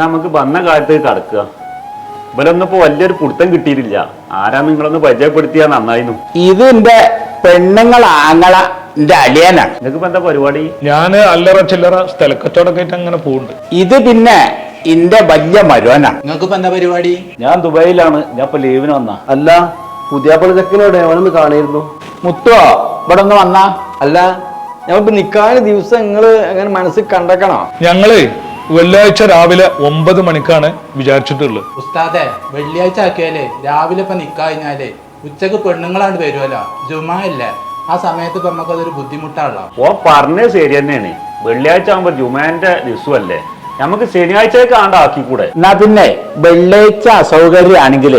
നമുക്ക് വന്ന കാലത്ത് കടക്കുക. ഇവരൊന്നും ഇപ്പൊ വലിയൊരു പുടുത്തം കിട്ടിയിട്ടില്ല. ആരാ നിങ്ങളൊന്ന് പരിചയപ്പെടുത്തിയാ നന്നായിരുന്നു. ഇത് എന്റെ പെണ്ണുങ്ങൾ ആങ്ങള എന്റെ അളിയനാണ്. നിങ്ങൾക്കിപ്പോ എന്താ പരിപാടി? ഞാൻ അല്ലറ ചില്ലറ സ്ഥലക്കച്ചവടമൊക്കെ ആയിട്ട് അങ്ങനെ പോകുന്നുണ്ട് ഇത് പിന്നെ ഇന്റെ വലിയ മരുവനാണ്. നിങ്ങൾക്കിപ്പോ എന്താ പരിപാടി? ഞാൻ ദുബായിലാണ്. ഞാൻ ഇപ്പൊ ലീവിന് വന്ന. അല്ല പുതിയ ചെക്കനോടെ അവനൊന്ന് കാണിയിരുന്നു. മുത്തോ ഇവിടെ ഒന്ന് വന്നാ. അല്ല ഞമ്മക്ക് നിക്കാന് ദിവസം നിങ്ങൾ അങ്ങനെ മനസ്സിൽ കണ്ടേക്കണോ? ഞങ്ങൾ വെള്ളിയാഴ്ച രാവിലെ ഒമ്പത് മണിക്കാണ് വിചാരിച്ചിട്ടുള്ളത്. ഉസ്താദെ വെള്ളിയാഴ്ച ആക്കിയാലേ രാവിലെ ഇപ്പൊ നിക്കാ കഴിഞ്ഞാലേ ഉച്ചയ്ക്ക് പെണ്ണുങ്ങളാണ് വരുമല്ലോ ജുമാ ആ സമയത്ത് ഇപ്പൊ നമുക്ക് അതൊരു ബുദ്ധിമുട്ടാണല്ലോ. ഓ പറഞ്ഞത് ശരി തന്നെയാണ്. വെള്ളിയാഴ്ച ആകുമ്പോ ജുമാന്റെ ദിവസമല്ലേ? നമുക്ക് ശനിയാഴ്ചയൊക്കെ ആണ്ട് ആക്കിക്കൂടെ? എന്നാ പിന്നെ വെള്ളിയാഴ്ച അസൗകര്യമാണെങ്കിൽ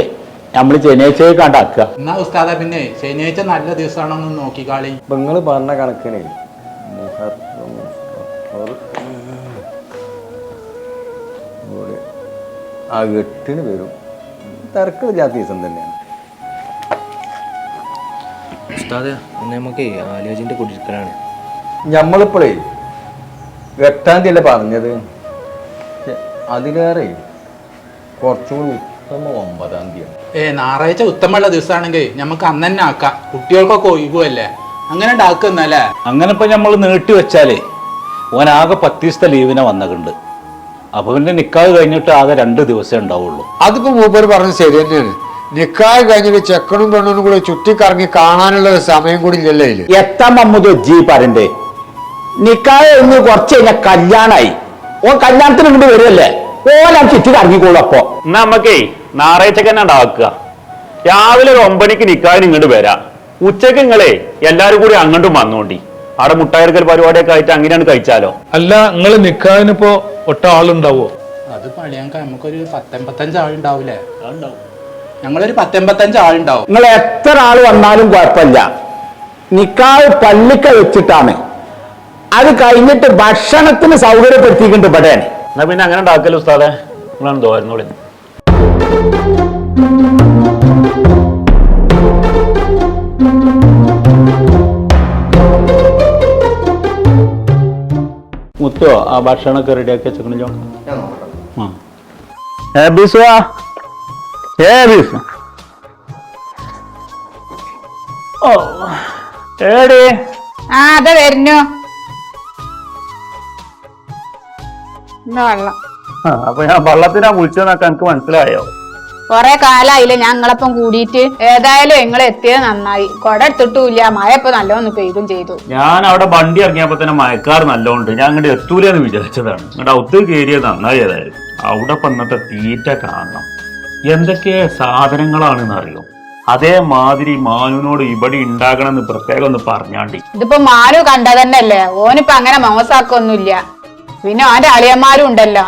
നമ്മൾ ശനിയാഴ്ചയെ കണ്ടാക്കുക എന്നാ ഉസ്താദെ പിന്നെ ശനിയാഴ്ച നല്ല ദിവസമാണോന്ന് നോക്കിക്കാളി. നിങ്ങൾ പറഞ്ഞ കണക്കിന് ആ എട്ടിന് വരും. തിരക്കില്ലാത്ത ദിവസം തന്നെയാണ്. ഉസ്താദ് ഇന്ന് നമുക്ക് കുടിയിരിക്കലാണ് ഞമ്മളിപ്പോഴേ എട്ടാം തീയതി അല്ലേ പറഞ്ഞത്? അതിലേറെ കുറച്ചുകൂടി ഉത്തമ ഒമ്പതാം തീയതി. ഏ ഞായറാഴ്ച ഉത്തമമുള്ള ദിവസമാണെങ്കിൽ നമുക്ക് അന്ന് തന്നെ ആക്കാം. കുട്ടികൾക്കൊക്കെ ഒഴിവുമല്ലേ? അങ്ങനെ ഉണ്ടാക്കുന്നല്ലേ അങ്ങനെ ഇപ്പൊ നമ്മൾ നീട്ടി വെച്ചാലേ ഓൻ ആകെ പത്ത് ദിവസത്തെ ലീവിനെ വന്നിട്ടുണ്ട് അപ്പൊ പിന്നെ നിക്കാഹ് കഴിഞ്ഞിട്ട് ആകെ രണ്ട് ദിവസമേ ഉണ്ടാവുള്ളൂ. അതിപ്പോ മൂപ്പർ പറഞ്ഞത് ശരി തന്നെയാണ്. നിക്കാഹ് കഴിഞ്ഞിട്ട് ചെക്കനും പെണ്ണും കൂടെ ചുറ്റിക്കറങ്ങി കാണാനുള്ള ഒരു സമയം കൂടി ഇല്ലല്ലേ ഇതിൽ എത്താൻ മമ്മൂദ് ജി പറയണ്ടേ? നിക്കായ ഒന്ന് കുറച്ച് കഴിഞ്ഞാൽ കല്യാണായി. ഓ കല്യാണത്തിന് മുമ്പ് വരുമല്ലേ ഓലാം ചുറ്റി കറങ്ങിക്കോളൂ അപ്പോ. എന്നാ നമുക്കേ ഞായറാഴ്ചക്ക് തന്നെ ഉണ്ടാക്കുക. രാവിലെ ഒരു ഒമ്പണിക്ക് നിക്കാഹിന് ഇങ്ങോട്ട് വരാം. ഉച്ചയ്ക്ക് നിങ്ങളെ എല്ലാരും കൂടി അങ്ങോട്ടും വന്നോണ്ടി. അവിടെ മുട്ടായിരിക്കൽ പരിപാടിയൊക്കെ ആയിട്ട് അങ്ങനെയാണ് കഴിച്ചാലോ? അല്ല നിങ്ങൾ നിക്കാനിപ്പോ ഒട്ട ആളുണ്ടാവോ? അത് പണിയാൻ നമുക്കൊരു പത്തെൺപത്തഞ്ച് ആളുണ്ടാവൂലേ? ഞങ്ങളൊരു പത്തെമ്പത്തഞ്ച് ആളുണ്ടാവും. നിങ്ങൾ എത്ര ആൾ വന്നാലും കുഴപ്പമില്ല. നിക്കാവ് പള്ളിക്ക വെച്ചിട്ടാണ്. അത് കഴിഞ്ഞിട്ട് ഭക്ഷണത്തിന് സൗകര്യപ്പെടുത്തിയിട്ടുണ്ട് ഇവിടെയാണ്. എന്നാ പിന്നെ അങ്ങനെ ഉണ്ടാക്കല്ലോ ഉസ്താദെ? നിങ്ങളാണ് തോരുന്നോളി മുത്തോ ആ ഭക്ഷണമൊക്കെ റെഡിയാക്കി വെച്ചിട്ടുണ്ടോ ഏ ബിസുവാ ഏ ബിസു ഓ ഏടി? ആ അതെ വരുന്നു. ഇന്ന് വെള്ളം. ആ, അപ്പൊ ഞാൻ വള്ളത്തിനാ വിളിച്ചതെന്നൊക്കെ എനിക്ക് മനസ്സിലായോ? കൊറേ കാലായില്ലേ ഞങ്ങളപ്പം കൂടിയിട്ട്. ഏതായാലും നിങ്ങൾ എത്തിയത് നന്നായി. കൊട എടുത്തിട്ടില്ല മഴ ഇപ്പൊ നല്ലോന്ന് പെയ്തും ചെയ്തു. ഞാൻ അവിടെ വണ്ടി ഇറങ്ങിയപ്പോ തന്നെ മയക്കാർ നല്ലോണ്ട്. ഞാൻ അങ്ങോട്ട് എത്തൂലെന്ന് വിചാരിച്ചതാണ്. ഇങ്ങോട്ട് ഒത്തു കയറിയത് നന്നായി ഏതായാലും. അവിടെ പന്നത്തെ ഇന്നത്തെ തീറ്റ കാണണം. എന്തൊക്കെ സാധനങ്ങളാണെന്ന് അറിയോ? അതേമാതിരി മാനുവിനോട് ഇവിടെ ഉണ്ടാകണമെന്ന് പ്രത്യേകം ഒന്ന് പറഞ്ഞാണ്ടി. ഇതിപ്പോ മാനു കണ്ടതന്നല്ലേ ഓനിപ്പോ അങ്ങനെ മോസാക്കൊന്നുമില്ല പിന്നെ അവന്റെ അളിയന്മാരും ഉണ്ടല്ലോ.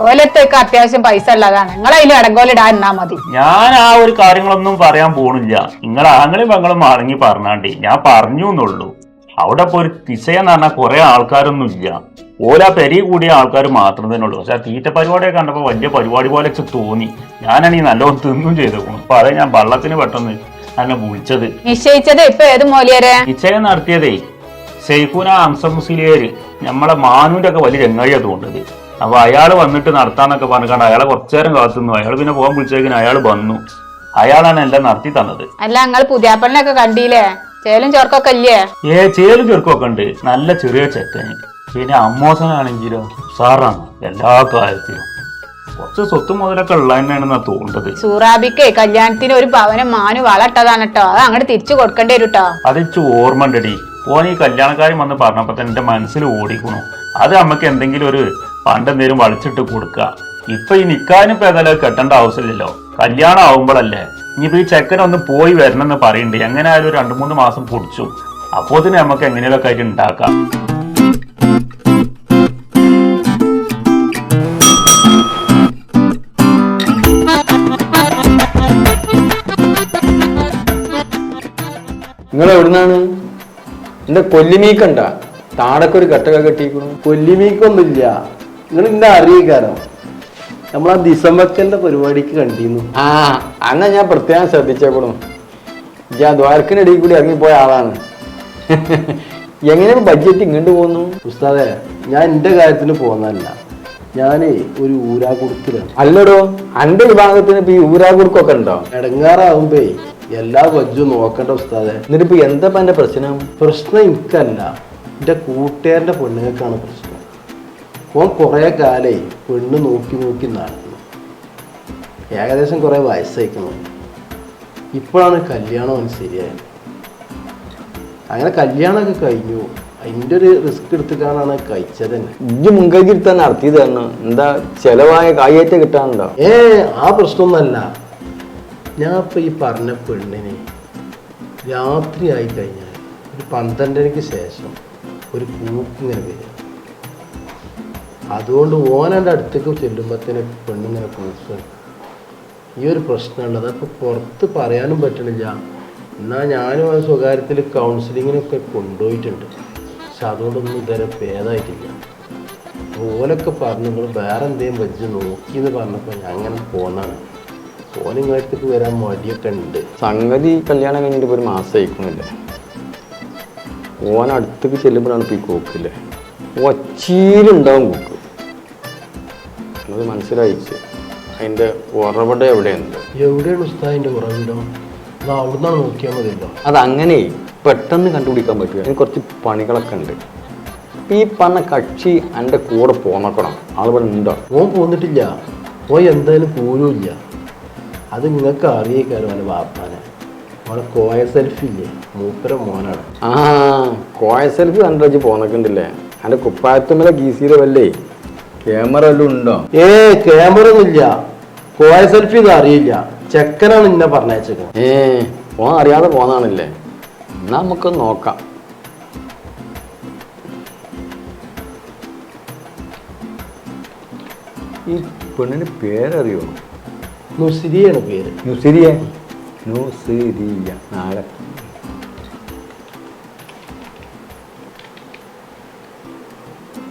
ഓലത്തൊക്കെ അത്യാവശ്യം പൈസ ഉള്ളതാണ്. നിങ്ങൾ അതിൽ ഇടങ്കോലിടാൻ എന്നാ മതി. ഞാൻ ആ ഒരു കാര്യങ്ങളൊന്നും പറയാൻ പോണില്ല. നിങ്ങൾ ആങ്ങളും പെങ്ങളും മടങ്ങി പറഞ്ഞാണ്ടി. ഞാൻ പറഞ്ഞു എന്നുള്ളൂ അവിടെ ഇപ്പൊ ഒരു തിസയെന്ന് പറഞ്ഞാൽ കുറെ ആൾക്കാരൊന്നും ഇല്ല ഓല പെരി കൂടിയ ആൾക്കാർ മാത്രം തന്നെ ഉള്ളൂ. പക്ഷെ ആ തീറ്റ പരിപാടിയൊക്കെ കണ്ടപ്പോൾ വലിയ പരിപാടി പോലെ തോന്നി. ഞാനാണെങ്കിൽ നല്ലോണം തിന്നും ചെയ്തു അപ്പൊ അതെ ഞാൻ വള്ളത്തിന് പെട്ടെന്ന് എന്നെ വിളിച്ചത്. നിശ്ചയിച്ചത് ഇപ്പൊ ഏത് മോലിയരെ? നിശ്ചയം നടത്തിയതേ സെയ്ഖുന അംസമുസിലേര് മുസ്ലിയേര് നമ്മളെ മാനുവിന്റെ ഒക്കെ വലിയ രംഗഴിയാ തോന്നുന്നത്. അപ്പൊ അയാൾ വന്നിട്ട് നടത്താന്നൊക്കെ പറഞ്ഞിട്ട് അയാളെ കുറച്ചു നേരം കാത്തുന്നു അയാൾ പിന്നെ പോകാൻ വിളിച്ചേക്കിന് അയാൾ വന്നു. അയാളാണ് എല്ലാം നടത്തി തന്നത്. അല്ല നിങ്ങൾ പുതിയാപ്പളിനൊക്കെ കണ്ടില്ലേ ചേലും ചെറുക്കൊക്കെ ഇല്ലേ? ഏ ചേലും ചെറുക്കൊക്കെ ഉണ്ട്. നല്ല ചെറിയ ചെക്കന്. പിന്നെ അമ്മോസനാണെങ്കിലും സാറാണ് എല്ലാ കാര്യത്തിലും. കുറച്ച് സ്വത്ത് മുതലൊക്കെ ഉള്ള തന്നെയാണെന്നാ തോന്നുന്നത്. സൂറാബിക്ക് കല്യാണത്തിന് ഒരു പവനം മാനു വളട്ടതാണ് കേട്ടോ അത് അങ്ങോട്ട് തിരിച്ചു കൊടുക്കേണ്ടി വരും കേട്ടോ അത് ഇച്ചു ഓർമ്മ ഉണ്ടടി. ഓൻ ഈ കല്യാണക്കാരൻ വന്ന് പറഞ്ഞപ്പോ തന്നെ എന്റെ മനസ്സിൽ ഓടിക്കണു. അത് നമുക്ക് എന്തെങ്കിലും ഒരു പണ്ട് വളച്ചിട്ട് വളിച്ചിട്ട് കൊടുക്കുക. ഇപ്പൊ ഈ നിക്കാനും ഏതായാലും കെട്ടേണ്ട ആവശ്യമില്ലല്ലോ. കല്യാണം ആവുമ്പോഴല്ലേ. ഇനിയിപ്പോ ഈ ചെക്കനൊന്ന് പോയി വരണം എന്ന് പറയുന്നുണ്ട് എങ്ങനെയായാലും ഒരു രണ്ടു മൂന്ന് മാസം പൊടിച്ചു. അപ്പോ തന്നെ നമുക്ക് എങ്ങനെയൊക്കെ ആയിട്ട് ഉണ്ടാക്കാം നിങ്ങൾ എവിടുന്നാണ്? എന്റെ കൊല്ലിമീക്കണ്ട. താടക്കൊരു ഒരു കെട്ടൊക്കെ കെട്ടിക്കണു കൊല്ലിമീക്കൊന്നുമില്ല. നിങ്ങൾ ഇന്നെ അറിയിക്കാരോ നമ്മളാ ദിസംബക്കലിന്റെ പരിപാടിക്ക് കണ്ടിരുന്നു ആ അന്ന ഞാൻ പ്രത്യേകം ശ്രദ്ധിച്ചേക്കണു. ഞാൻ ദ്വാരക്കിനിടയിൽ കൂടി ഇറങ്ങിപ്പോയ ആളാണ്. എങ്ങനെ ബഡ്ജറ്റ് ഇങ്ങോട്ട് പോകുന്നു? ഉസ്താദേ ഞാൻ എന്റെ കാര്യത്തിന് പോകുന്നതല്ല. ഞാനേ ഒരു ഊരാ കൊടുക്കലാണ് അല്ലടോ അന്റെ വിഭാഗത്തിന് ഇപ്പൊ ഈ ഊരാകുറുക്കൊക്കെ ഉണ്ടോ? ഇടങ്ങാറാവുമ്പേ എല്ലാ വജ്ജും നോക്കണ്ട ഉസ്താദേ. എന്നിട്ട് ഇപ്പൊ എന്താ എന്റെ പ്രശ്നം? പ്രശ്നം എനിക്കല്ല. എന്റെ കൂട്ടുകാരന്റെ പെണ്ണുങ്ങൾക്കാണ് പ്രശ്നം. ഓൻ കുറേ കാലേ പെണ്ണ് നോക്കി നോക്കി നടന്നു. ഏകദേശം കുറേ വയസ്സായിക്കുന്നു. ഇപ്പോഴാണ് കല്യാണം അവന് ശരിയായത്. അങ്ങനെ കല്യാണമൊക്കെ കഴിഞ്ഞു. അതിന്റെ ഒരു റിസ്ക് എടുത്തിട്ടാണ് കഴിച്ചത് തന്നെ. ഇജ്ജ് തന്നെ നടത്തിയത് തന്നെ. എന്താ ചെലവായ കായേറ്റ കിട്ടാനുണ്ടോ? ഏ ആ പ്രശ്നമൊന്നുമല്ല. ഞാൻ ഇപ്പൊ ഈ പറഞ്ഞ പെണ്ണിനെ രാത്രി ആയി കഴിഞ്ഞാൽ ഒരു പന്ത്രണ്ടരയ്ക്ക് ശേഷം ഒരു കൂക്കിങ്ങനെ വരും. അതുകൊണ്ട് ഓനന്റെ അടുത്തേക്ക് ചെല്ലുമ്പോഴത്തേന് പെണ്ണിങ്ങനെ കൂക്കുക ഈ ഒരു പ്രശ്നമുള്ളത്. അപ്പോൾ പുറത്ത് പറയാനും പറ്റണില്ല. എന്നാൽ ഞാനും ആ സ്വകാര്യത്തിൽ കൗൺസിലിങ്ങിനൊക്കെ കൊണ്ടുപോയിട്ടുണ്ട്. പക്ഷെ അതുകൊണ്ടൊന്നും ഇതുവരെ ഭേദമായിട്ടില്ല ഓലൊക്കെ പറഞ്ഞു നിങ്ങൾ വേറെ എന്തെങ്കിലും വെച്ച് നോക്കി എന്ന് പറഞ്ഞപ്പോൾ ഞാൻ അങ്ങനെ പോന്നാണ്. ഓനിങ്ങോട്ടേക്ക് വരാൻ മടിയൊക്കെ ഉണ്ട്. സംഗതി കല്യാണം കഴിഞ്ഞിട്ട് ഒരു മാസം ആയിക്കുന്നില്ലേ? ഓൻ അടുത്തേക്ക് ചെല്ലുമ്പോഴാണ് ഇപ്പോൾ ഈ കോക്കില്ലേ? ഒച്ചീലുണ്ടാവും കോക്ക്. അത് മനസ്സിലായിച്ച് അതിന്റെ ഉറവിടം എവിടെയുണ്ട്? എവിടെയാണ് ഉസ്താദിന്റെ ഉറവിടം? അത് അവിടുന്നാണ് നോക്കിയാൽ മതിയല്ലോ. അത് അങ്ങനെ പെട്ടെന്ന് കണ്ടുപിടിക്കാൻ പറ്റുക അതിന് കുറച്ച് പണികളൊക്കെ ഉണ്ട്. ഈ പറഞ്ഞ കക്ഷി എന്റെ കൂടെ പോന്നക്കണം. ആളിവിടെ ഉണ്ടോ? ഓൻ പോന്നിട്ടില്ല. ഓൻ എന്തായാലും പോരുമില്ല. അത് നിങ്ങൾക്ക് അറിയിക്കാനും അവന്റെ വാപ്പാനെ. അവളെ കോയ സെൽഫി ഇല്ലേ? മൂപ്പര മോനാണ്. ആ കോയ സെൽഫി കണ്ടു പോന്നൊക്കെണ്ടില്ലേ എന്റെ കുപ്പായത്തുമ്മലെ ഗീസിയിലെ വല്ലേ? ക്യാമറ എല്ലാം ഉണ്ടോ? ഏ ക്യാമറ ഒന്നുമില്ല കോയ സെൽഫി ഇത് അറിയില്ല. ചെക്കനാണ് ഇന്നെ പറഞ്ഞയച്ചത് ഏ ഓൻ അറിയാതെ പോന്നാണല്ലേ. എന്നാ നമുക്ക് നോക്കാം. ഈ പെണ്ണിന് പേരറിയോ? നുസിരിയാണ് പേര്. നുസിരിയ? നുസിരിയ. നാളെ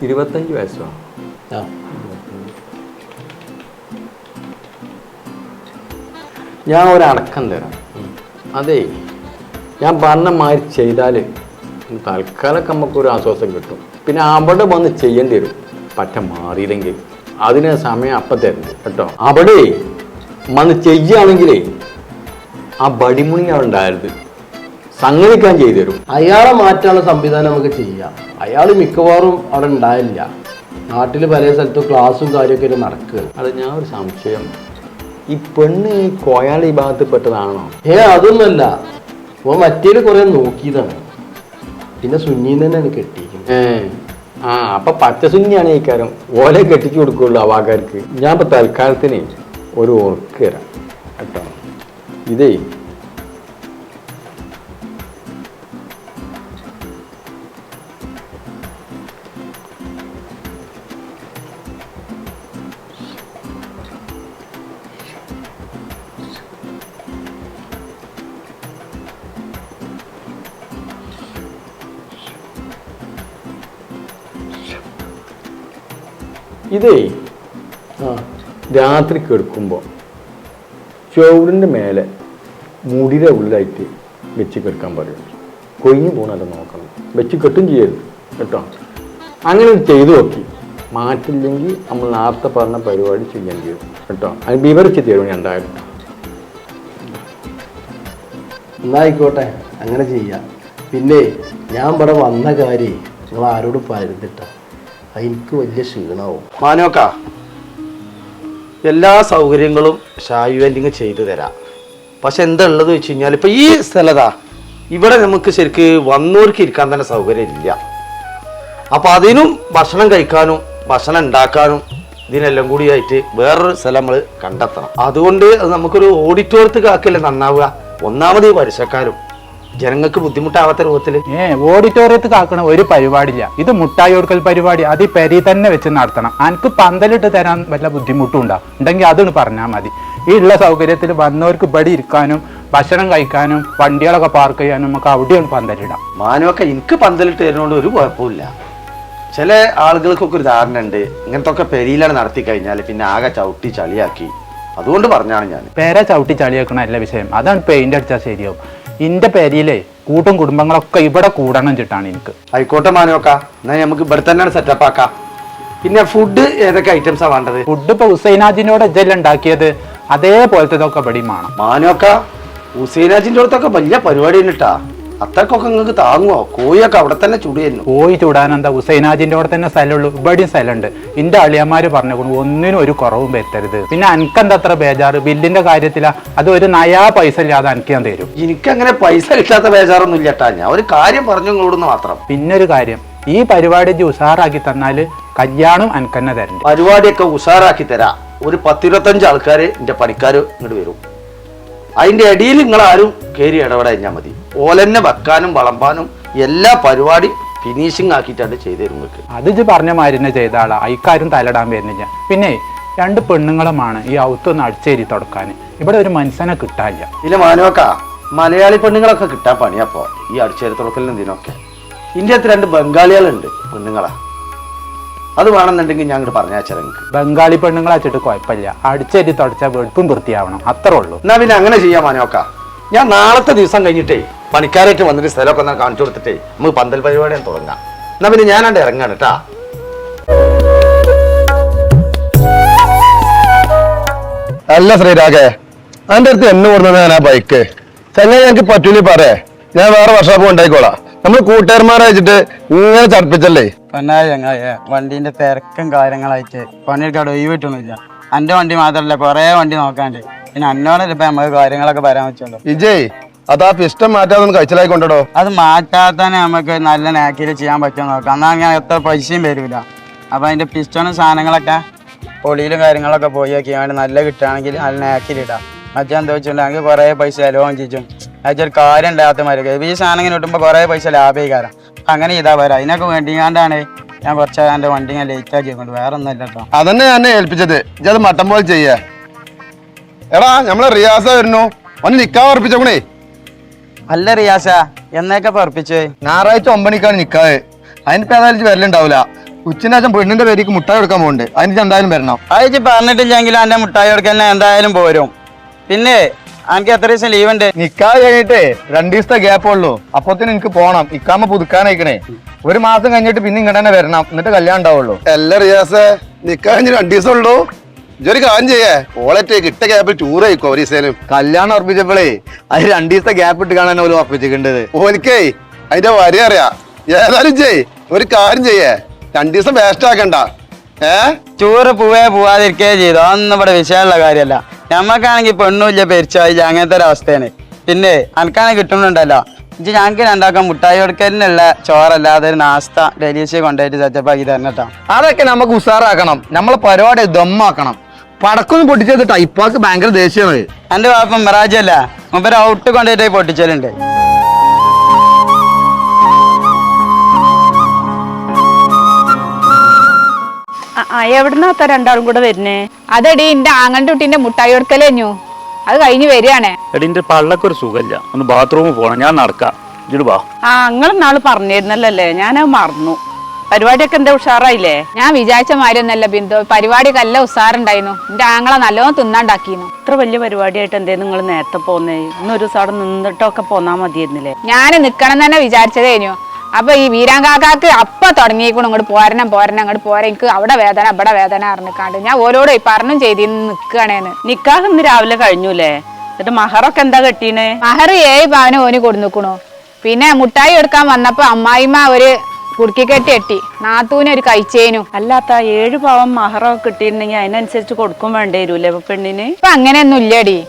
ഇരുപത്തഞ്ച് വയസ്സോ? ആ ഞാൻ ഒരടക്കം തരാം. അതേ ഞാൻ പറഞ്ഞ മാതിരി ചെയ്താൽ തൽക്കാലം നമുക്കൊരു ആശ്വാസം കിട്ടും. പിന്നെ അവിടെ വന്ന് ചെയ്യേണ്ടി വരും. പറ്റ മാറിയില്ലെങ്കിൽ. അതിന് സമയം അപ്പം തരുന്നത് കേട്ടോ. അവിടെ വന്ന് ചെയ്യുകയാണെങ്കിലേ ആ ബടിമുണി അവിടെ ഉണ്ടായത് സംഗതിക്കാൻ ചെയ്തു തരും. അയാളെ മാറ്റാനുള്ള സംവിധാനം നമുക്ക് ചെയ്യാം. അയാൾ മിക്കവാറും അവിടെ ഉണ്ടായില്ല. നാട്ടിൽ പല സ്ഥലത്തും ക്ലാസ്സും കാര്യമൊക്കെ ആയിട്ട് നടക്കുക അത് ഞാൻ ഒരു സംശയം. ഈ പെണ്ണ് ഈ കോയാളി ഭാഗത്തിൽപ്പെട്ടതാണോ ഏ അതൊന്നുമല്ല. ഓ മറ്റേൽ കുറെ നോക്കിയതാണ്. പിന്നെ സുന്നീന്ന് തന്നെയാണ് കെട്ടിയിരിക്കുന്നത്. ഏ ആ അപ്പൊ പച്ചസുഞ്ഞാണ് ഈ കാര്യം. ഓലെ കെട്ടിച്ചു കൊടുക്കുള്ളൂ അവാക്കാർക്ക് ഞാൻ ഇപ്പൊ തൽക്കാലത്തിന് ഒരു ഉറക്ക് തരാം. കേട്ടോ. ഇതേ ഇതേ രാത്രി കെടുക്കുമ്പോൾ ചുവടിന്റെ മേലെ മുടിയുടെ ഉള്ളിലായിട്ട് വെച്ച് കെടുക്കാൻ പറയും. കൊഴിഞ്ഞു പോകണല്ലോ നോക്കണം. വെച്ച് കെട്ടും ചെയ്യരുത് കേട്ടോ. അങ്ങനെ ചെയ്തു നോക്കി. മാറ്റില്ലെങ്കിൽ നമ്മൾ നേരത്തെ പറഞ്ഞ പരിപാടി ചെയ്യേണ്ടി വരും കേട്ടോ. അത് വിവരിച്ച് തരും രണ്ടായിരം എന്നായിക്കോട്ടെ അങ്ങനെ ചെയ്യാം. പിന്നെ ഞാൻ ഇവിടെ വന്ന കാര്യം നിങ്ങൾ ആരോട് പരുതിട്ടോ എനിക്ക് വലിയ ക്ഷീണാവും മാനോക്ക എല്ലാ സൗകര്യങ്ങളും ഷായു വെൻഡിങ് ചെയ്തു തരാം. പക്ഷെ എന്താ ഉള്ളത് വെച്ച് കഴിഞ്ഞാൽ ഇപ്പൊ ഈ സ്ഥലതാ ഇവിടെ നമുക്ക് ശരിക്ക് വന്നോർക്ക് ഇരിക്കാൻ തന്നെ സൗകര്യം ഇല്ല അപ്പൊ അതിനും ഭക്ഷണം കഴിക്കാനും ഭക്ഷണം ഉണ്ടാക്കാനും ഇതിനെല്ലാം കൂടി ആയിട്ട് വേറൊരു സ്ഥലം നമ്മൾ കണ്ടെത്തണം. അതുകൊണ്ട് അത് നമുക്കൊരു ഓഡിറ്റോറിയത്തിൽ കാക്കല്ലേ നന്നാവുക. ഒന്നാമത് പലിശക്കാരും ജനങ്ങൾക്ക് ബുദ്ധിമുട്ടാവാത്ത രൂപത്തിൽ ഏ ഓഡിറ്റോറിയത്തിൽ കാക്കണ ഒരു പരിപാടിയില്ല. ഇത് മുട്ടായി കൊടുക്കൽ പരിപാടി. അത് ഈ പെരി തന്നെ വെച്ച് നടത്തണം. എനിക്ക് പന്തലിട്ട് തരാൻ വല്ല ബുദ്ധിമുട്ടും ഉണ്ടാ? ഉണ്ടെങ്കിൽ അതൊന്ന് പറഞ്ഞാൽ മതി. ഈ ഉള്ള സൗകര്യത്തിൽ വന്നവർക്ക് ഇവിടെ ഇരിക്കാനും ഭക്ഷണം കഴിക്കാനും വണ്ടികളൊക്കെ പാർക്ക് ചെയ്യാനും നമുക്ക് അവിടെയാണ് പന്തലിടാം. മാനുവൊക്കെ എനിക്ക് പന്തലിട്ട് തരുന്നതുകൊണ്ട് ഒരു കുഴപ്പമില്ല ചില ആളുകൾക്കൊക്കെ ഒരു ധാരണ ഉണ്ട്. ഇങ്ങനത്തെ ഒക്കെ പെരിയിലാണ് നടത്തി കഴിഞ്ഞാൽ പിന്നെ ആകെ ചവിട്ടി ചളിയാക്കി. അതുകൊണ്ട് പറഞ്ഞാണ് ഞാൻ പേരെ ചവിട്ടി ചളിയാക്കണ അല്ല വിഷയം. അതാണ് പെയിന്റ് അടിച്ചാൽ ശരിയാവും. ഇന്റെ പേരിലെ കൂട്ടും കുടുംബങ്ങളൊക്കെ ഇവിടെ കൂടണം ചിട്ടാണ് എനിക്ക്. ആയിക്കോട്ടെ മാനോക്ക എന്നാ നമുക്ക് ഇവിടെ തന്നെയാണ് സെറ്റപ്പ് ആക്കാം. പിന്നെ ഫുഡ് ഏതൊക്കെ ഐറ്റംസാ വേണ്ടത്? ഫുഡ് ഇപ്പൊ ഹുസൈനാജിനോട് ഇതെല്ലാം ഉണ്ടാക്കിയത്? അതേപോലത്തതൊക്കെ ഇവിടെയും വേണം. മാനോക്ക ഹുസൈനാജിന്റെ അടുത്തൊക്കെ വലിയ പരിപാടി തന്നെട്ടാ അത്രക്കൊക്കെ നിങ്ങൾക്ക് താങ്ങുവോ? കോഴിയൊക്കെ അവിടെ തന്നെ ചുടിയിരുന്നു കോഴി ചൂടാനെന്താ? ഹുസൈനാജിന്റെ അവിടെ തന്നെ സ്ഥലമുള്ളൂ. ഇവിടെയും സ്ഥലമുണ്ട്. എന്റെ അളിയന്മാര് പറഞ്ഞു ഒന്നിനും ഒരു കുറവും വരുത്തരുത്. പിന്നെ എനിക്കെന്താ അത്ര ബേജാറ്? ബില്ലിന്റെ കാര്യത്തിലാ. അത് ഒരു നയാ പൈസ ഇല്ലാതെ അനക്ക് ഞാൻ തരും. എനിക്കങ്ങനെ പൈസ കിട്ടാത്ത ബേജാറൊന്നും ഇല്ലട്ടാ. ഞാൻ ഒരു കാര്യം പറഞ്ഞു കൂടുന്നു മാത്രം. പിന്നെ ഒരു കാര്യം. ഈ പരിപാടി ഉഷാറാക്കി തന്നാൽ കല്യാണം അനക്കന്നെ തരണ്ട്. പരിപാടിയൊക്കെ ഉഷാറാക്കി തരാം. ഒരു പത്തിരുപത്തഞ്ച് ആൾക്കാർ എന്റെ പണിക്കാർ ഇങ്ങോട്ട് വരും. അതിന്റെ ഇടയിൽ നിങ്ങൾ ആരും കയറി ഇടപെടാൻ മതി. ഓലെന്നെ വെക്കാനും വളമ്പാനും എല്ലാ പരിപാടി ഫിനിഷിങ് ആക്കിയിട്ടാണ് ചെയ്തു തരും നിങ്ങൾക്ക് അത് ഇജ്ജ് പറഞ്ഞ മാതിരി തന്നെ ചെയ്ത ആളാ. അയക്കാരും തലടാൻ വരുന്നില്ല. പിന്നെ രണ്ട് പെണ്ണുങ്ങളുമാണ് ഈ ഔത്തൊന്ന് അടിച്ചേരി തുടക്കാൻ ഇവിടെ ഒരു മനുഷ്യനെ കിട്ടാനില്ല. പിന്നെ മാനുവക്ക മലയാളി പെണ്ണുങ്ങളൊക്കെ കിട്ടാൻ പണിയപ്പോ ഈ അടിച്ചേരി തുടക്കലിന് എന്തിനൊക്കെ? ഇന്ത്യത്ത് രണ്ട് ബംഗാളികളുണ്ട് പെണ്ണുങ്ങളാ. അത് വേണമെന്നുണ്ടെങ്കിൽ ഞാൻ അങ്ങോട്ട് പറഞ്ഞാച്ചാൽ നിങ്ങൾക്ക്. ബംഗാളി പെണ്ണുങ്ങളെ അച്ചിട്ട് കുഴപ്പമില്ല. അടിച്ചേരി തുടച്ച വെളുപ്പും വൃത്തിയാവണം. അത്രേ ഉള്ളൂ. എന്നാ പിന്നെ അങ്ങനെ ചെയ്യാം മനോക്ക. ഞാൻ നാളത്തെ ദിവസം കഴിഞ്ഞിട്ടേ പണിക്കാരൊക്കെ വന്നിട്ട് സ്ഥലമൊക്കെ ഒന്ന് കാണിച്ചു കൊടുത്തിട്ടേ നമുക്ക് പന്തൽ പരിപാടി തുടങ്ങാം. എന്നാ പിന്നെ ഞാനാണ്ട് ഇറങ്ങാണ് കേട്ടാ അല്ല ശ്രീരാഗേ അതിന്റെ അടുത്ത് എന്നെ കൊടുത്തത് ഞാൻ ആ ബൈക്ക് ചങ്ങായി ഞങ്ങൾക്ക് പറ്റൂലി പറയേ? ഞാൻ വേറെ വർഷം ഉണ്ടായിക്കോളാം നമ്മൾ കൂട്ടുകാരന്മാരെ വെച്ചിട്ട് ഇങ്ങനെ ചർപ്പിച്ചല്ലേ പൊന്നായ ചങ്ങായ വണ്ടീന്റെ തിരക്കും കാര്യങ്ങളായിട്ട് പണിയെടുക്കാൻ ഒഴിവിട്ടൊന്നുമില്ല. എന്റെ വണ്ടി മാത്രല്ല കൊറേ വണ്ടി നോക്കാണ്ട്. പിന്നെ എന്നോടല്ലേ ഇപ്പൊ നമുക്ക് കാര്യങ്ങളൊക്കെ പറയാൻ വിജയ് അത് ആ പിസ്റ്റം മാറ്റാതെ കഴിച്ചിലായി കൊണ്ടോ അത് മാറ്റാത്തന്നെ നമുക്ക് നല്ല നാക്കിൽ ചെയ്യാൻ പറ്റുമോ നോക്കാം. എന്നാൽ ഞാൻ എത്ര പൈസയും വരില്ല അപ്പൊ അതിന്റെ പിസ്റ്റണും സാധനങ്ങളൊക്കെ പൊളിയിലും കാര്യങ്ങളൊക്കെ പോയി നോക്കി വേണ്ടി നല്ല കിട്ടുകയാണെങ്കിൽ നല്ല നാക്കിലിടാം. മറ്റേ എന്താ വെച്ചിട്ടുണ്ടെങ്കിൽ കുറെ പൈസ ചിലവും ചെയ്യും. അതൊരു കാര്യം ഉണ്ടാകാത്ത മാതിരി ഈ സാധനം ഇങ്ങനെ കിട്ടുമ്പോൾ കുറേ പൈസ ലാഭീകാരം അങ്ങനെ ചെയ്താൽ പോരാ. അതിനൊക്കെ വേണ്ടിങ്ങാണ്ടാണ് ഞാൻ കുറച്ച് എന്റെ വണ്ടി ഞാൻ ലേറ്റ് ആക്കി കൊണ്ട് വേറെ ഒന്നുമില്ല കേട്ടോ അതന്നെ ഞാൻ ഏൽപ്പിച്ചത്. ഇത് മട്ടം പോലെ ചെയ്യേ. എടാ നമ്മളെ റിയാസ വരുന്നു. ഒന്ന് നിക്കാൻ ഉറപ്പിച്ചോണേ അല്ല റിയാസ എന്നൊക്കെ പറപ്പിച്ചേ? ഞായറാഴ്ച ഒമ്പണിക്കാണ് നിക്കാവ് അതിനിപ്പോ ഏതായാലും വരലുണ്ടാവില്ല ഉച്ചനാശം പെണ്ണിന്റെ പേരിക്ക് മുട്ടായി കൊടുക്കാൻ പോകുന്നുണ്ട് അതിന് എന്തായാലും വരണം. അയച്ച് പറഞ്ഞിട്ടില്ലെങ്കിൽ എന്റെ മുട്ടായി കൊടുക്കാൻ എന്തായാലും പോരും. പിന്നെ എനിക്ക് എത്ര ദിവസം ലീവ് ഉണ്ട്. നിക്കാഹ് കഴിഞ്ഞിട്ടേ രണ്ടു ദിവസത്തെ ഗ്യാപ്പ് ഉള്ളൂ. അപ്പത്തിന് എനിക്ക് പോണം. ഇക്കാമ പുതുക്കാനയക്കണേ. ഒരു മാസം കഴിഞ്ഞിട്ട് പിന്നെ ഇങ്ങോട്ട് തന്നെ വരണം. എന്നിട്ട് കല്യാണം ഉണ്ടാവുള്ളൂ. അല്ല റിയാസ് നിക്കാ കഴിഞ്ഞ് രണ്ടു ദിവസം ഉള്ളൂ. ഇതൊരു കാര്യം ചെയ്യേ. ഓളറ്റ് കിട്ട ഗ്യാപ്പ് ടൂർ ആയിക്കോ ഒരു ദിവസം കല്യാണം ഉറപ്പിച്ചപ്പോഴേ അത് രണ്ടു ദിവസത്തെ ഗ്യാപ്പ് ഇട്ട് കാണാൻ ഓൽ ഉറപ്പിച്ചിട്ടുണ്ട് ഓനിക്കേ അതിന്റെ വരി അറിയാ. ഏതായാലും ചെയ് ഒരു കാര്യം ചെയ്യേ. രണ്ടു ദിവസം വേസ്റ്റ് ആക്കണ്ട. ഏ? ടൂറ് പോവേ പോവാതിരിക്കേ ചെയ്തു. അതൊന്നും ഇവിടെ വിഷയമുള്ള കാര്യമല്ല. ഞമ്മക്കാണെങ്കിൽ പെണ്ണുമില്ല പെരിച്ചായില്ല അങ്ങനത്തെ ഒരു അവസ്ഥയാണ്. പിന്നെ അനക്കാണെങ്കിൽ കിട്ടുന്നുണ്ടല്ലോ. ഇത് ഞങ്ങൾക്ക് രണ്ടാക്കാൻ മുട്ടായി കൊടുക്കലിനുള്ള ചോറല്ലാതെ ഒരു നാസ്ത ഡെലീസ് കൊണ്ടുപോയിട്ട് സെറ്റപ്പ് ആക്കി തരണം കേട്ടോ അതൊക്കെ നമുക്ക് ഉഷാറാക്കണം നമ്മളെ പരിപാടി ദമ്മാക്കണം. പടക്കൊന്നും പൊട്ടിച്ചത് ടൈപ്പാക്ക് ഭയങ്കര ദേഷ്യമാണ് എന്റെ പാപ്പം മിറാജല്ല മുമ്പ് ഔട്ട് കൊണ്ടുപോയിട്ട് പൊട്ടിച്ചലുണ്ട്. എവിടുന്നാത്ത രണ്ടാളും കൂടെ വരുന്നേ? അതെടി എന്റെ ആങ്ങളുടെ കുട്ടീന്റെ മുട്ടായി കൊടുക്കലേഞ്ഞു. അത് കഴിഞ്ഞ് വരികയാണേ. എടിന്റെ പള്ളക്കൊരു സുഖമില്ല. ഒന്ന് ബാത്റൂമിൽ പോണം ഞാൻ നടക്കാം. വാ. ആ നിങ്ങൾ നാൾ പറഞ്ഞിരുന്നല്ലേ ഞാനത് മറന്നു. പരിപാടിയൊക്കെ എന്താ ഉഷാറായില്ലേ? ഞാൻ വിചാരിച്ച മാതിരിയൊന്നല്ല ബിന്ദു. പരിപാടിയൊക്കെ നല്ല ഉഷാറുണ്ടായിരുന്നു എന്റെ ആങ്ങളെ നല്ലോണം തിന്നാണ്ടാക്കിയിരുന്നു. ഇത്ര വലിയ പരിപാടിയായിട്ട് എന്തേ നിങ്ങൾ നേരത്തെ പോന്നേ? ഇന്നൊരു ദിവസം അവിടെ നിന്നിട്ടൊക്കെ പോന്നാ മതിയായിരുന്നില്ലേ? ഞാൻ നിക്കണം തന്നെ വിചാരിച്ചതേനു. അപ്പൊ ഈ വീരാങ്കാക്കാക്ക് അപ്പൊ തുടങ്ങിയേക്കണം. ഇങ്ങോട്ട് പോരണം പോരണം അങ്ങോട്ട് പോരാ. എനിക്ക് അവിടെ വേദന അവിടെ വേദന അറിഞ്ഞിക്കാണ്ട്. ഞാൻ ഓരോട് പറഞ്ഞു ചെയ്തി നിക്കണേന്ന് നിക്കാഹ് ഇന്ന് രാവിലെ കഴിഞ്ഞൂലേ? എന്നിട്ട് മഹറൊക്കെ എന്താ കെട്ടീനെ? മഹർ ഏഴ് പവന് ഓന് കൊടുന്നിക്കണു. പിന്നെ മുട്ടായി എടുക്കാൻ വന്നപ്പോ അമ്മായിമ്മ ഒരു കുടുക്കിക്കെട്ടി എട്ടി. നാത്തൂന് ഒരു കഴിച്ചേനു. അല്ലാത്ത ഏഴ് പാവം മഹറൊക്കെ കിട്ടിയിരുന്നെങ്കിൽ അതിനനുസരിച്ച് കൊടുക്കും വേണ്ടി വരൂലേ ഇപ്പൊ പെണ്ണിന്? ഇപ്പൊ അങ്ങനെയൊന്നും ഇല്ലടി.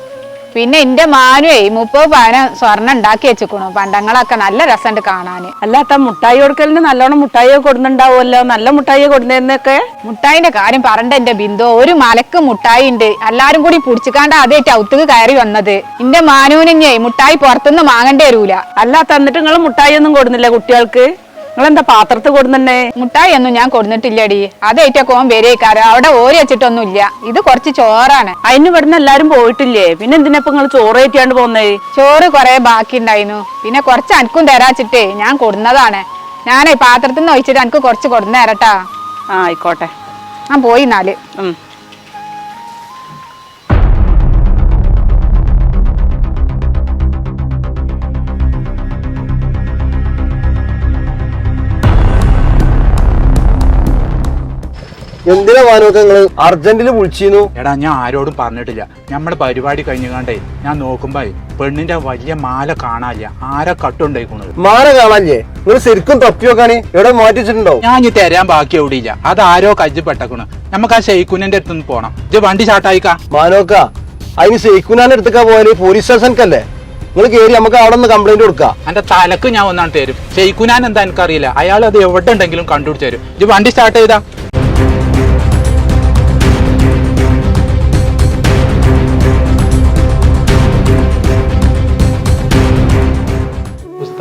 പിന്നെ എന്റെ മാനുവേ മുപ്പത് പവന സ്വർണം ഉണ്ടാക്കി വെച്ചിക്കണു. പണ്ടങ്ങളൊക്കെ നല്ല രസമുണ്ട് കാണാന്. അല്ലാത്ത മുട്ടായി കൊടുക്കലിന് നല്ലോണം മുട്ടായി കൊടുന്നുണ്ടാവുമല്ലോ? നല്ല മുട്ടായി കൊടുന്നൊക്കെ മുട്ടായിന്റെ കാര്യം പറഞ്ഞ എന്റെ ബിന്ദു. ഒരു മലക്ക് മുട്ടായി ഉണ്ട് എല്ലാരും കൂടി പുടിച്ചിക്കാണ്ട് ആദ്യമായിട്ട് ഔത്തുക്ക് കയറി വന്നത്. എന്റെ മാനുവിനെ മുട്ടായി പുറത്തുനിന്ന് വാങ്ങേണ്ടി വരൂല. അല്ലാത്ത എന്നിട്ട് നിങ്ങൾ മുട്ടായി ഒന്നും കൊടുന്നില്ല കുട്ടികൾക്ക്? നിങ്ങൾ പാത്രത്ത് കൊടുന്നുണ്ടേ മുട്ടായി ഒന്നും ഞാൻ കൊടുന്നിട്ടില്ലടി. അതേറ്റൊക്കെ ഓൻ വരേക്കാരോ. അവിടെ ഓരി വെച്ചിട്ടൊന്നും ഇല്ല ഇത് കുറച്ച് ചോറാണ്. അതിന് ഇവിടുന്ന് എല്ലാരും പോയിട്ടില്ലേ? പിന്നെ എന്തിനാ നിങ്ങൾ ചോറ് കയറ്റിയാണ്ട് പോന്നേ? ചോറ് കൊറേ ബാക്കി ഉണ്ടായിരുന്നു പിന്നെ കുറച്ച് അനക്കും തരാച്ചിട്ടേ ഞാൻ കൊടുന്നതാണ്. ഞാനേ പാത്രത്തിൽ നിന്ന് ഒഴിച്ചിട്ട് എനിക്ക് കുറച്ച് കൊടുന്നേരട്ടാ. ആ ആയിക്കോട്ടെ. ഞാൻ പോയി നാല് എന്തിനാ വാനൊക്കെ നിങ്ങൾ അർജന്റിൽ വിളിച്ചിരുന്നു എടാ ഞാൻ ആരോടും പറഞ്ഞിട്ടില്ല. നമ്മുടെ പരിപാടി കഴിഞ്ഞുകൊണ്ടേ ഞാൻ നോക്കുമ്പോ പെണ്ണിന്റെ വലിയ മാല കാണാനില്ല. ആരെ കട്ടുണ്ടായിക്കുന്നത് മാല കാണാല്ലേ നിങ്ങൾ ശരിക്കും തപ്പി നോക്കാണ് എവിടെ മാറ്റിച്ചിട്ടുണ്ടോ ഞാൻ ഇനി തരാൻ ബാക്കി എവിടെയില്ല. അത് ആരോ കജ്ജ് പെട്ടക്കണ് നമുക്ക് ആ ഷെയ്ക്കുനന്റെ അടുത്ത് പോണം. ഇത് വണ്ടി ചാട്ടായിക്കാ. മാനോക്ക അതിന് സേക്കുനാന്റെ അടുത്തേക്കാ പോയാൽ പോലീസ് സ്റ്റേഷൻക്കല്ലേ നിങ്ങൾ കയറി നമുക്ക് അവിടെ ഒന്ന് കംപ്ലൈന്റ് കൊടുക്കാം. എന്റെ തലക്ക് ഞാൻ ഒന്നാണ് തരും. ഷെയ്ക്കുനാൻ എന്താ എനിക്കറിയില്ല. അയാൾ അത് എവിടെ ഉണ്ടെങ്കിലും കണ്ടുപിടിച്ചു തരും. ഇത് വണ്ടി സ്റ്റാർട്ട് ചെയ്താ.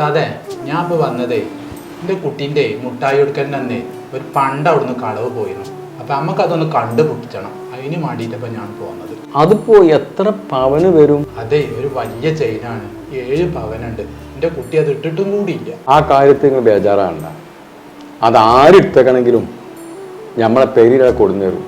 ഉസ്താദെ ഞാൻ ഇപ്പൊ വന്നതേ എന്റെ കുട്ടീന്റെ മുട്ടായി എടുക്കലിന് തന്നെ ഒരു പണ്ട് അവിടുന്ന് കളവ് പോയിരുന്നു. അപ്പൊ നമുക്ക് അതൊന്ന് കണ്ടുപിടിച്ചണം അതിന് വേണ്ടിയിട്ടപ്പോൾ ഞാൻ പോകുന്നത് അതിപ്പോ എത്ര പവന് വരും? അതെ ഒരു വലിയ ചെയിനാണ്. ഏഴ് പവനുണ്ട്. എന്റെ കുട്ടി അത് ഇട്ടിട്ടും കൂടിയില്ല. ആ കാര്യത്തിൽ നിങ്ങൾ ബേജാറാണ്ട അത് ആരിട്ടേക്കണെങ്കിലും നമ്മളെ പേരിലൊക്കെ കൊടുന്നു തരും.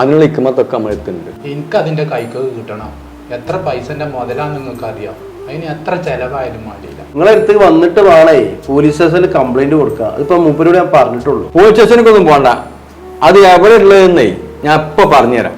അതിനുള്ള ഇക്കുമത്തൊക്കെ നമ്മൾ എത്തുന്നുണ്ട് എനിക്ക് അതിന്റെ കൈക്കൊക്കെ കിട്ടണം. എത്ര പൈസന്റെ മുതലാന്ന് നിങ്ങൾക്ക് അറിയാം അതിന് എത്ര ചെലവായാലും വേണ്ടിയില്ല നിങ്ങളെ അടുത്ത് വന്നിട്ട് വേണേ പോലീസ് സ്റ്റേഷനിൽ കംപ്ലൈന്റ് കൊടുക്കുക അതിപ്പോ മൂപ്പരോട് ഞാൻ പറഞ്ഞിട്ടുള്ളൂ. പോലീസ് സ്റ്റേഷനൊക്കെ ഒന്നും പോണ്ട. അത് എവിടെ ഉള്ളതെന്നേ ഞാൻ ഇപ്പൊ പറഞ്ഞുതരാം.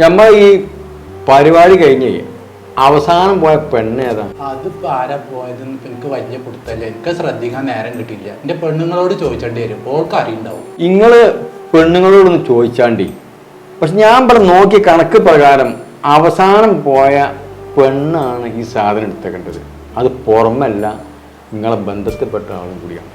ഞമ്മ ഈ പരിപാടി കഴിഞ്ഞ് അവസാനം പോയ പെണ്ണ് ഏതാ? അതിപ്പോ ആരാ പോയതെന്ന് ഇപ്പൊ എനിക്ക് വലിയ കൊടുത്തല്ലേ എനിക്ക് ശ്രദ്ധിക്കാൻ നേരം കിട്ടില്ല എന്റെ പെണ്ണുങ്ങളോട് ചോദിച്ചേണ്ടി വരും. ഓൾക്ക് അറിയുണ്ടാവും. നിങ്ങൾ പെണ്ണുങ്ങളോടൊന്ന് ചോദിച്ചാണ്ടി. പക്ഷെ ഞാൻ ഇവിടെ നോക്കിയ കണക്ക് പ്രകാരം അവസാനം പോയ പെണ്ണാണ് ഈ സാധനം എടുത്തേക്കേണ്ടത്. അത് പുറമല്ല നിങ്ങളെ ബന്ധത്തിൽപ്പെട്ട ആളും കൂടിയാണ്.